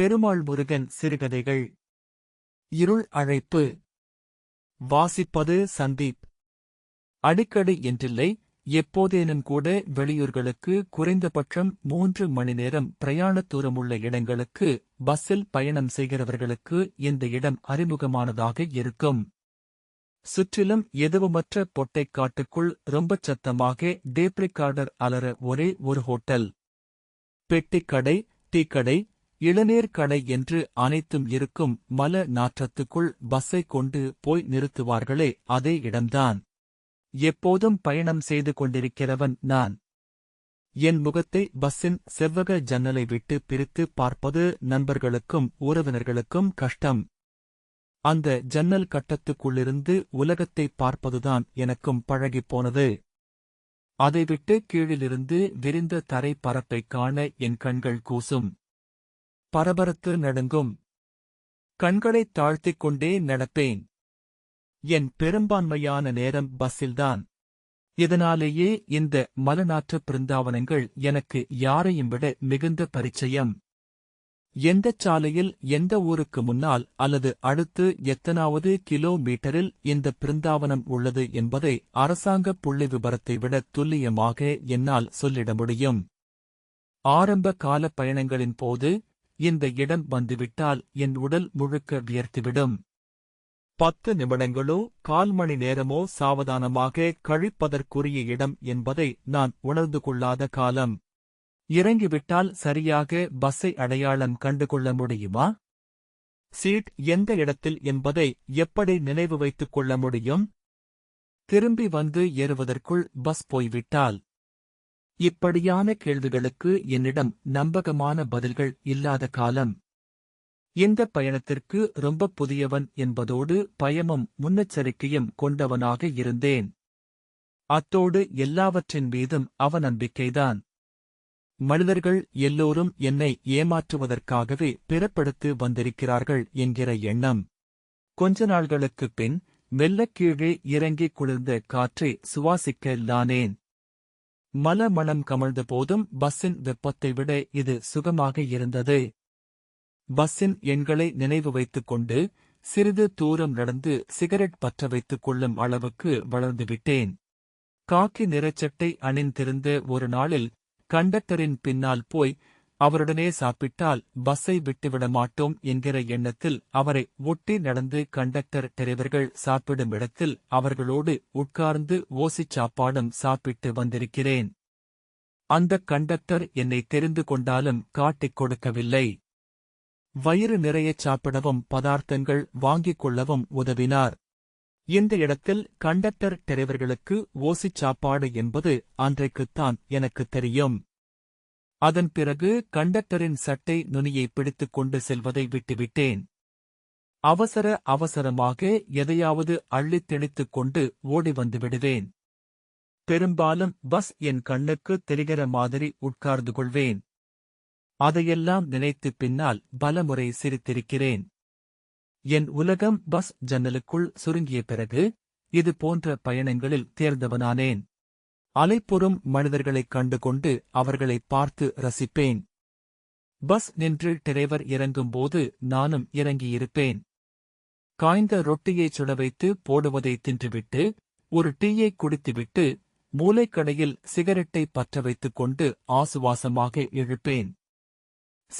பெருமாள் முருகன் சிறுகதைகள். இருள் அழைப்பு. வாசிப்பது சந்தீப். அடிக்கடி என்றில்லை எப்போதேனும் கூட வெளியூர்களுக்கு குறைந்தபட்சம் மூன்று மணி நேரம் பிரயாண தூரமுள்ள இடங்களுக்கு பஸ்ஸில் பயணம் செய்கிறவர்களுக்கு இந்த இடம் அறிமுகமானதாக இருக்கும். சுற்றிலும் எதுவுமற்ற பொட்டைக் காட்டுக்குள் ரொம்பச் சத்தமாக டேப்ரிகார்டர் அலற ஒரே ஒரு ஹோட்டல். பெட்டிக்கடை டீக்கடை இளநீர் கடை என்று அனைத்தும் இருக்கும் மல நாற்றத்துக்குள் பஸ்ஸை கொண்டு போய் நிறுத்துவார்களே அதே இடம்தான். எப்போதும் பயணம் செய்து கொண்டிருக்கிறவன் நான். என் முகத்தை பஸ்ஸின் செவ்வக ஜன்னலை விட்டு பிரித்து பார்ப்பது நண்பர்களுக்கும் உறவினர்களுக்கும் கஷ்டம். அந்த ஜன்னல் கட்டத்துக்குள்ளிருந்து உலகத்தை பார்ப்பதுதான் எனக்கும் பழகிப் போனது. அதை கீழிலிருந்து விரிந்த தரை காண என் கண்கள் கூசும். பரபரத்து நடுங்கும். கண்களைத் தாழ்த்திக் கொண்டே நடப்பேன். என் பெரும்பான்மையான நேரம் பஸ்ஸில்தான். இதனாலேயே இந்த மலநாற்று பிருந்தாவனங்கள் எனக்கு யாரையும் விட மிகுந்த பரிச்சயம். எந்தச் சாலையில் எந்த ஊருக்கு முன்னால் அல்லது அடுத்து எத்தனாவது கிலோமீட்டரில் இந்த பிருந்தாவனம் உள்ளது என்பதை அரசாங்க புள்ளி விபரத்தை விட துல்லியமாக என்னால் சொல்லிட முடியும். ஆரம்ப கால பயணங்களின் போது இந்த இடம் வந்துவிட்டால் என் உடல் முழுக்க வியர்த்துவிடும். பத்து நிமிடங்களோ கால் மணி நேரமோ சாவதானமாக கழிப்பதற்குரிய இடம் என்பதை நான் உணர்ந்து கொள்ளாத காலம். இறங்கிவிட்டால் சரியாக பஸ்ஸை அடையாளம் கண்டுகொள்ள முடியுமா? சீட் எந்த இடத்தில் என்பதை எப்படி நினைவு வைத்துக் கொள்ள முடியும்? திரும்பி வந்து ஏறுவதற்குள் பஸ் போய்விட்டால் இப்படியான கேள்விகளுக்கு என்னிடம் நம்பகமான பதில்கள் இல்லாத காலம். இந்த பயணத்திற்கு ரொம்ப புதியவன் என்பதோடு பயமும் முன்னெச்சரிக்கையும் கொண்டவனாக இருந்தேன். அத்தோடு எல்லாவற்றின் மீதும் அவநம்பிக்கைதான். மனிதர்கள் எல்லோரும் என்னை ஏமாற்றுவதற்காகவே பிறப்படுத்து வந்திருக்கிறார்கள் என்கிற எண்ணம். கொஞ்ச நாள்களுக்குப் பின் மெல்ல கீழே இறங்கிக் குளிர்ந்த காற்றை சுவாசிக்க லானேன். மல மணம் கமழ்ந்த போதும் பஸ்ஸின் வெப்பத்தை விட இது சுகமாக இருந்தது. பஸ்ஸின் எண்களை நினைவு வைத்துக் கொண்டு சிறிது தூரம் நடந்து சிகரெட் பற்ற வைத்துக் கொள்ளும் அளவுக்கு வளர்ந்துவிட்டேன் காக்கி நிறச்சட்டை அணிந்திருந்த ஒரு நாளில் கண்டக்டரின் பின்னால் போய் அவருடனே சாப்பிட்டால் பஸ்ஸை விட்டுவிட மாட்டோம் என்கிற எண்ணத்தில் அவரை ஒட்டி நடந்து கண்டக்டர் டிரைவர்கள் சாப்பிடும் இடத்தில் அவர்களோடு உட்கார்ந்து ஓசிச் சாப்பாடும் சாப்பிட்டு வந்திருக்கிறேன். அந்த கண்டக்டர் என்னை தெரிந்து கொண்டாலும் காட்டிக் கொடுக்கவில்லை. வயிறு நிறையச் சாப்பிடவும் பதார்த்தங்கள் வாங்கிக் கொள்ளவும் உதவினார். இந்த இடத்தில் கண்டக்டர் டிரைவர்களுக்கு ஓசிச் சாப்பாடு என்பது அன்றைக்குத்தான் எனக்குத் தெரியும். அதன் பிறகு கண்டக்டரின் சட்டை நுனியை பிடித்துக் கொண்டு செல்வதை விட்டுவிட்டேன். அவசர அவசரமாக எதையாவது அள்ளித் திணித்துக் கொண்டு ஓடி வந்து விடுவேன். பெரும்பாலும் பஸ் என் கண்ணுக்கு தெரிகிற மாதிரி உட்கார்ந்து கொள்வேன். அதையெல்லாம் நினைத்துப் பின்னால் பலமுறை சிரித்திருக்கிறேன். என் உலகம் பஸ் ஜன்னலுக்குள் சுருங்கிய பிறகு இது போன்ற பயணங்களில் தேர்ந்தவனானேன். அலைப்புறும் மனிதர்களைக் கண்டுகொண்டு அவர்களைப் பார்த்து ரசிப்பேன். பஸ் நின்று டிரைவர் இறங்கும்போது நானும் இறங்கியிருப்பேன். காய்ந்த ரொட்டியைச் சுட வைத்து போடுவதை தின்றுவிட்டு ஒரு டீயை குடித்துவிட்டு மூலைக்கடையில் சிகரெட்டை பற்ற வைத்துக் கொண்டு ஆசுவாசமாக இழுப்பேன்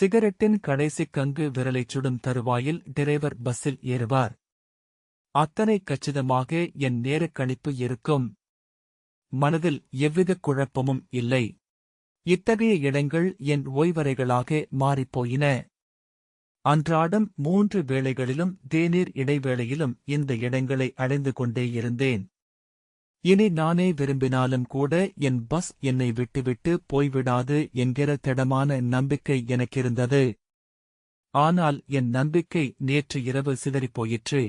சிகரெட்டின் கடைசி கங்கு விரலைச் சுடும் தருவாயில் டிரைவர் பஸ்ஸில் ஏறுவார். அத்தனை கச்சிதமாக என் நேரக்கணிப்பு இருக்கும். மனதில் எவ்வித குழப்பமும் இல்லை. இத்தகைய இடங்கள் என் ஓய்வறைகளாக மாறிப்போயின. அன்றாடம் மூன்று வேளைகளிலும் தேநீர் இடைவேளையிலும் இந்த இடங்களை அடைந்து கொண்டே இருந்தேன். இனி நானே விரும்பினாலும் கூட என் பஸ் என்னை விட்டுவிட்டு போய்விடாது என்கிற திடமான நம்பிக்கை எனக்கிருந்தது. ஆனால் என் நம்பிக்கை நேற்று இரவு சிதறிப் போயிற்று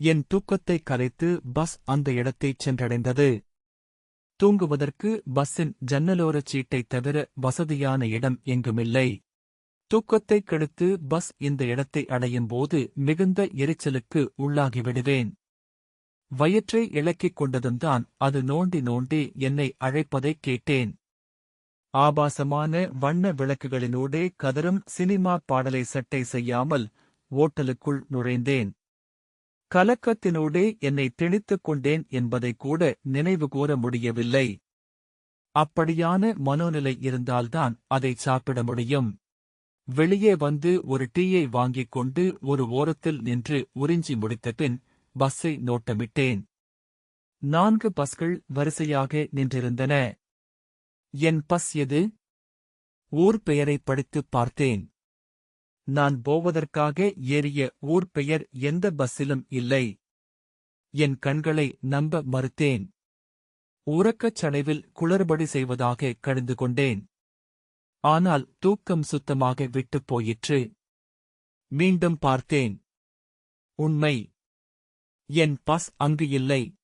என் தூக்கத்தை கலைத்து பஸ் அந்த இடத்தைச் சென்றடைந்தது. தூங்குவதற்கு பஸ்ஸின் ஜன்னலோரச் சீட்டைத் தவிர வசதியான இடம் எங்குமில்லை. தூக்கத்தைக் கெடுத்து பஸ் இந்த இடத்தை அடையும் போது மிகுந்த எரிச்சலுக்கு உள்ளாகிவிடுவேன். வயிற்றை இழக்கிக் கொண்டதும்தான் அது நோண்டி நோண்டி என்னை அழைப்பதைக் கேட்டேன். ஆபாசமான வண்ண விளக்குகளினூடே கதரும் சினிமா பாடலை சட்டை செய்யாமல் ஓட்டலுக்குள் நுழைந்தேன். கலக்கத்தினூடே என்னை திணித்துக் கொண்டேன் என்பதை கூட நினைவு கூற முடியவில்லை. அப்படியான மனோநிலை இருந்தால்தான் அதை சாப்பிட முடியும். வெளியே வந்து ஒரு டீயை வாங்கிக் கொண்டு ஒரு ஓரத்தில் நின்று உறிஞ்சி முடித்த பின் பஸ்ஸை நோட்டமிட்டேன். நான்கு பஸ்கள் வரிசையாக நின்றிருந்தன. என் பஸ் எது? ஊர் பெயரை படித்துப் பார்த்தேன். நான் போவதற்காக ஏறிய ஊர் பெயர் எந்த பஸ்ஸிலும் இல்லை. என் கண்களை நம்ப மறுத்தேன். உறக்கச் சடைவில் குளறுபடி செய்வதாக கழிந்து கொண்டேன். ஆனால் தூக்கம் சுத்தமாக விட்டுப் போயிற்று. மீண்டும் பார்த்தேன். உண்மை. என் பஸ் அங்கு இல்லை.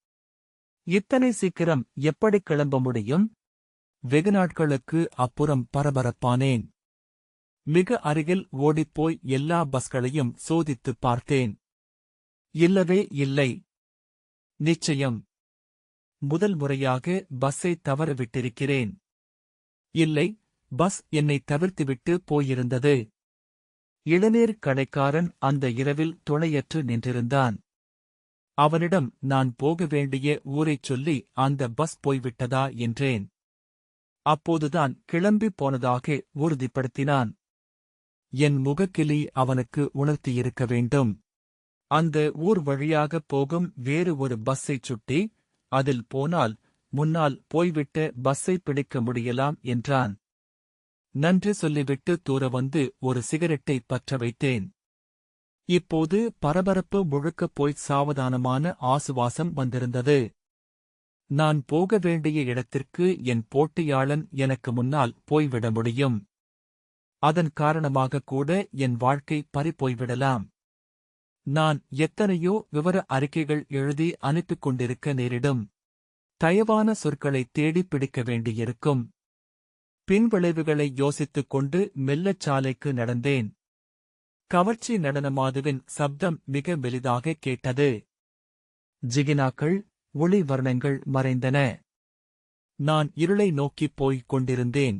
இத்தனை சீக்கிரம் எப்படி கிளம்ப முடியும்? வெகு நாட்களுக்கு அப்புறம் பரபரப்பானேன். மிக அருகில் ஓடிப்போய் எல்லா பஸ்களையும் சோதித்துப் பார்த்தேன். இல்லவே இல்லை. நிச்சயம். முதல் முறையாக பஸ்ஸை தவறவிட்டிருக்கிறேன். இல்லை பஸ் என்னை தவிர்த்துவிட்டு போயிருந்தது. இளநீர் கடைக்காரன் அந்த இரவில் துணையற்று நின்றிருந்தான். அவனிடம் நான் போக வேண்டிய ஊரைச் சொல்லி அந்த பஸ் போய்விட்டதா என்றேன். அப்போதுதான் கிளம்பி போனதாக உறுதிப்படுத்தினான். என் முகக்கிளி அவனுக்கு உணர்த்தியிருக்க வேண்டும். அந்த ஊர் வழியாகப் போகும் வேறு ஒரு பஸ்ஸைச் சுட்டி அதில் போனால் முன்னால் போய்விட்ட பஸ்ஸை பிடிக்க முடியலாம் என்றான். நன்றி சொல்லிவிட்டு தூர வந்து ஒரு சிகரெட்டை பற்ற வைத்தேன். இப்போது பரபரப்பு முழுக்கப் போய்ச் சாவதானமான ஆசுவாசம் வந்திருந்தது. நான் போக வேண்டிய இடத்திற்கு என் போட்டியாளன் எனக்கு முன்னால் போய்விட முடியும். அதன் காரணமாக கூட என் வாழ்க்கை பறிப்போய்விடலாம் நான் எத்தனையோ விவர அறிக்கைகள் எழுதி அனுப்பிக் கொண்டிருக்க நேரிடும். தயவான சொற்களை தேடிப் பிடிக்க வேண்டியிருக்கும். பின்விளைவுகளை யோசித்துக் கொண்டு மெல்லச் சாலைக்கு நடந்தேன். கவர்ச்சி நடனமாதுவின் சப்தம் மிக மெலிதாக கேட்டது. ஜிகினாக்கள் ஒளி வர்ணங்கள் மறைந்தன. நான் இருளை நோக்கிப் போய்க் கொண்டிருந்தேன்.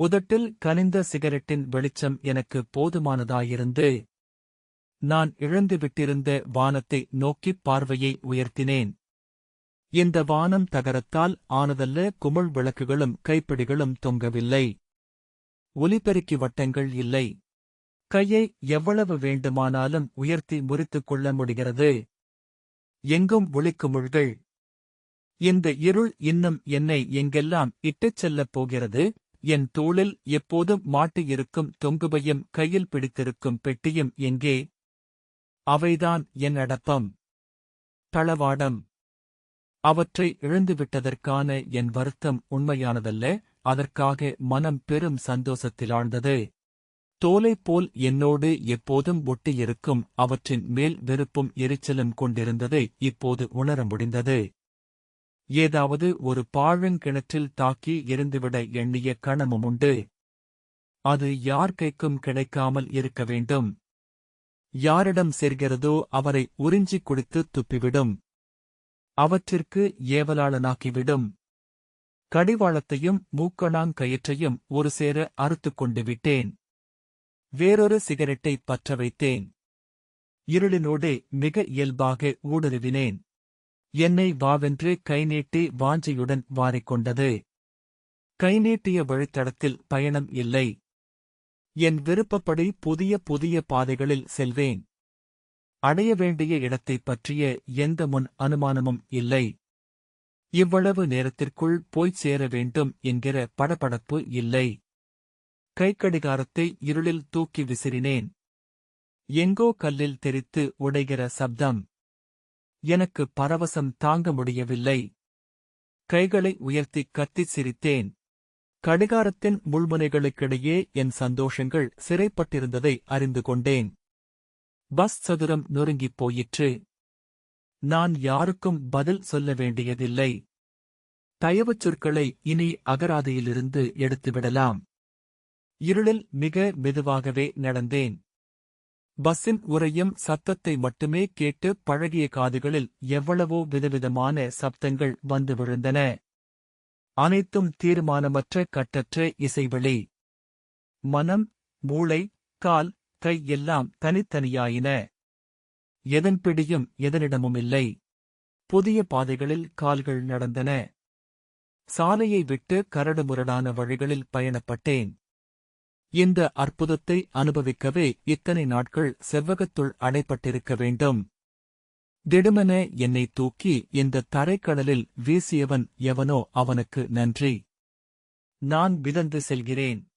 உதட்டில் கனிந்த சிகரெட்டின் வெளிச்சம் எனக்கு போதுமானதாயிருந்து நான் இழந்துவிட்டிருந்த வானத்தை நோக்கிப் பார்வையை உயர்த்தினேன். இந்த வானம் தகரத்தால் ஆனதல்ல குமிழ் விளக்குகளும் கைப்பிடிகளும் தொங்கவில்லை. ஒலிபெருக்கி வட்டங்கள் இல்லை. கையை எவ்வளவு வேண்டுமானாலும் உயர்த்தி முறித்துக் கொள்ள முடிகிறது. எங்கும் ஒளிக்குமிழ்கள் இந்த இருள் இன்னும் என்னை எங்கெல்லாம் இட்டுச் செல்லப் போகிறது? என் தோளில் எப்போதும் மாட்டியிருக்கும் தொங்குபையும் கையில் பிடித்திருக்கும் பெட்டியும் எங்கே? அவைதான் என் அடப்பம். தளவாடம். அவற்றை இழந்துவிட்டதற்கான என் வருத்தம் உண்மையானதல்ல அதற்காக மனம் பெரும் சந்தோஷத்தில் ஆழ்ந்தது தோலைப் போல் என்னோடு எப்போதும் ஒட்டியிருக்கும் அவற்றின் மேல் வெறுப்பும் எரிச்சலும் கொண்டிருந்ததை இப்போது உணர முடிந்தது. ஏதாவது ஒரு பாழங்கிணற்றில் தாக்கி எரிந்துவிட எண்ணிய கணமும் உண்டு. அது யார் கைக்கும் கிடைக்காமல் இருக்க வேண்டும். யாரிடம் சேர்கிறதோ அவரை உறிஞ்சிக் கொடுத்து துப்பிவிடும். அவற்றிற்கு ஏவலாளனாக்கிவிடும். கடிவாளத்தையும் மூக்கணாங்கயிற்றையும் ஒரு சேர அறுத்துக் கொண்டு விட்டேன். வேறொரு சிகரெட்டை பற்ற வைத்தேன். இருளினோடே மிக இயல்பாக ஊடுருவினேன். என்னை வாவென்று கைநீட்டி வாஞ்சையுடன் வாரிக்கொண்டது. கைநீட்டிய வழித்தடத்தில் பயணம் இல்லை. என் விருப்பப்படி புதிய புதிய பாதைகளில் செல்வேன். அடைய வேண்டிய இடத்தைப் பற்றிய எந்த முன் அனுமானமும் இல்லை. இவ்வளவு நேரத்திற்குள் போய்ச் சேர வேண்டும் என்கிற படபடப்பு இல்லை. கைக்கடிகாரத்தை இருளில் தூக்கி விசிறினேன். எங்கோ கல்லில் தெரித்து உடைகிற சப்தம். எனக்கு பரவசம் தாங்க முடியவில்லை. கைகளை உயர்த்தி கத்திச் சிரித்தேன். கடிகாரத்தின் முள்முனைகளுக்கிடையே என் சந்தோஷங்கள் சிறைப்பட்டிருந்ததை அறிந்து கொண்டேன். பஸ் சதுரம் நொறுங்கிப் போயிற்று. நான் யாருக்கும் பதில் சொல்ல வேண்டியதில்லை. தயவுச் சொற்களை இனி அகராதியிலிருந்து எடுத்துவிடலாம். இருளில் மிக மெதுவாகவே நடந்தேன். பஸ்ஸின் உரையும் சத்தத்தை மட்டுமே கேட்டு பழகிய காதுகளில் எவ்வளவோ விதவிதமான சப்தங்கள் வந்து விழுந்தன. அனைத்தும் தீர்மானமற்ற கட்டற்ற இசைவெளி. மனம் மூளை கால் கை எல்லாம் தனித்தனியாயின. எதன் பிடியும் எதனிடமும் இல்லை. புதிய பாதைகளில் கால்கள் நடந்தன. சாலையை விட்டு கரடுமுரடான வழிகளில் பயணப்பட்டேன். இந்த அற்புதத்தை அனுபவிக்கவே இத்தனை நாட்கள் செவ்வகத்துள் அடைப்பட்டிருக்க வேண்டும். திடுமென என்னை தூக்கி இந்த தரைக்கடலில் வீசியவன் எவனோ அவனுக்கு நன்றி. நான் விதந்து செல்கிறேன்.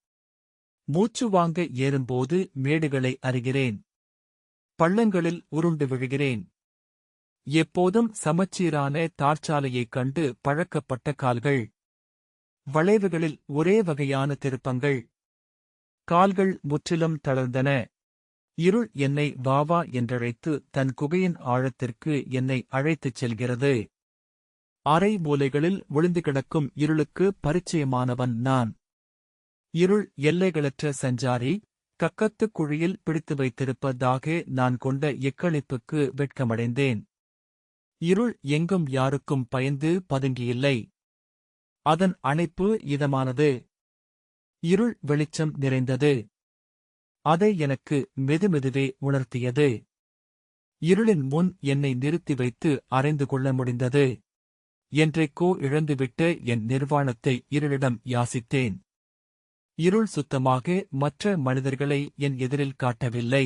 மூச்சு வாங்க ஏறும்போது மேடுகளை அறிகிறேன். பள்ளங்களில் உருண்டு விழுகிறேன். எப்போதும் சமச்சீரான தார்ச்சாலையைக் கண்டு பழக்கப்பட்ட கால்கள். வளைவுகளில் ஒரே வகையான திருப்பங்கள். கால்கள் முற்றிலும் தளர்ந்தன. இருள் என்னை வாவா என்றழைத்து தன் குகையின் ஆழத்திற்கு என்னை அழைத்துச் செல்கிறது. அரை மூலைகளில் ஒளிந்து கிடக்கும் இருளுக்கு பரிச்சயமானவன் நான். இருள் எல்லைகளற்ற சஞ்சாரி கக்கத்துக் குழியில் பிடித்து வைத்திருப்பதாக நான் கொண்ட எக்களிப்புக்கு வெட்கமடைந்தேன். இருள் எங்கும் யாருக்கும் பயந்து பதுங்கியில்லை. அதன் அணைப்பு இதமானது. இருள் வெளிச்சம் நிறைந்தது. அதை எனக்கு மெதுமெதுவே உணர்த்தியது. இருளின் முன் என்னை நிறுத்தி வைத்து அறைந்து கொள்ள முடிந்தது. என்றைக்கோ இழந்துவிட்ட என் நிர்வாணத்தை இருளிடம் யாசித்தேன். இருள் சுத்தமாக மற்ற மனிதர்களை என் எதிரில் காட்டவில்லை.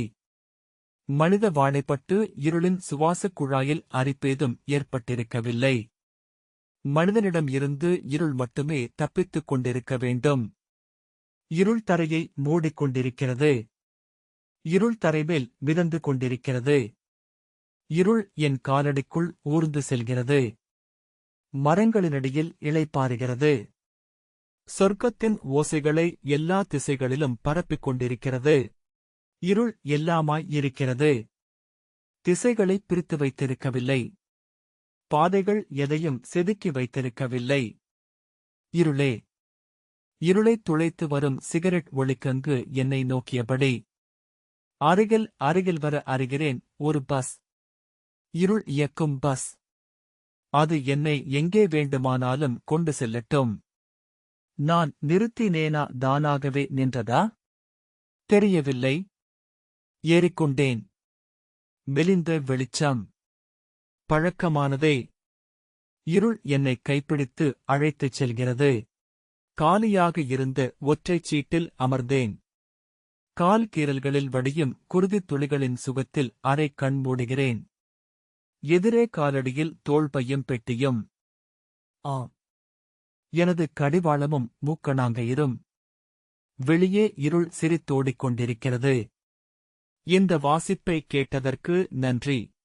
மனித வாழைப்பட்டு இருளின் சுவாசக் குழாயில் அரிப்பேதும் ஏற்பட்டிருக்கவில்லை. மனிதனிடம் இருந்து இருள் மட்டுமே தப்பித்துக் கொண்டிருக்க வேண்டும். இருள் தரையை மூடிக்கொண்டிருக்கிறது. இருள் தரைமேல் மிதந்து கொண்டிருக்கிறது. இருள் என் காலடிக்குள் ஊர்ந்து செல்கிறது. மரங்களினடியில் இளைப்பாறுகிறது சொர்க்கத்தின் ஓசைகளை எல்லா திசைகளிலும் பரப்பிக் கொண்டிருக்கிறது. இருள் எல்லாமாய் இருக்கிறது. திசைகளை பிரித்து வைத்திருக்கவில்லை. பாதைகள் எதையும் செதுக்கி வைத்திருக்கவில்லை. இருளே இருளைத் துளைத்து வரும் சிகரெட் ஒளிக்கங்கு என்னை நோக்கியபடி. அருகில் அருகில் வர அறிகிறேன் ஒரு பஸ். இருள் இயக்கும் பஸ். அது என்னை எங்கே வேண்டுமானாலும் கொண்டு செல்லட்டும். நான் நிறுத்தினேனா தானாகவே நின்றதா? தெரியவில்லை. ஏறிக்கொண்டேன். மெலிந்த வெளிச்சம். பழக்கமானதே. இருள் என்னை கைப்பிடித்து அழைத்துச் செல்கிறது. காலியாக இருந்த ஒற்றைச் சீட்டில் அமர்ந்தேன். கால் கீரல்களில் வடியும் குருதித் துளிகளின் சுகத்தில் அரை கண் மூடுகிறேன். எதிரே காலடியில் தோள்பையும் பெட்டியும். ஆ எனது கடிவாளமும் மூக்கணாங்கயிரும். வெளியே இருள் சிரித்தோடிக் கொண்டிருக்கிறது. இந்த வாசிப்பை கேட்டதற்கு நன்றி.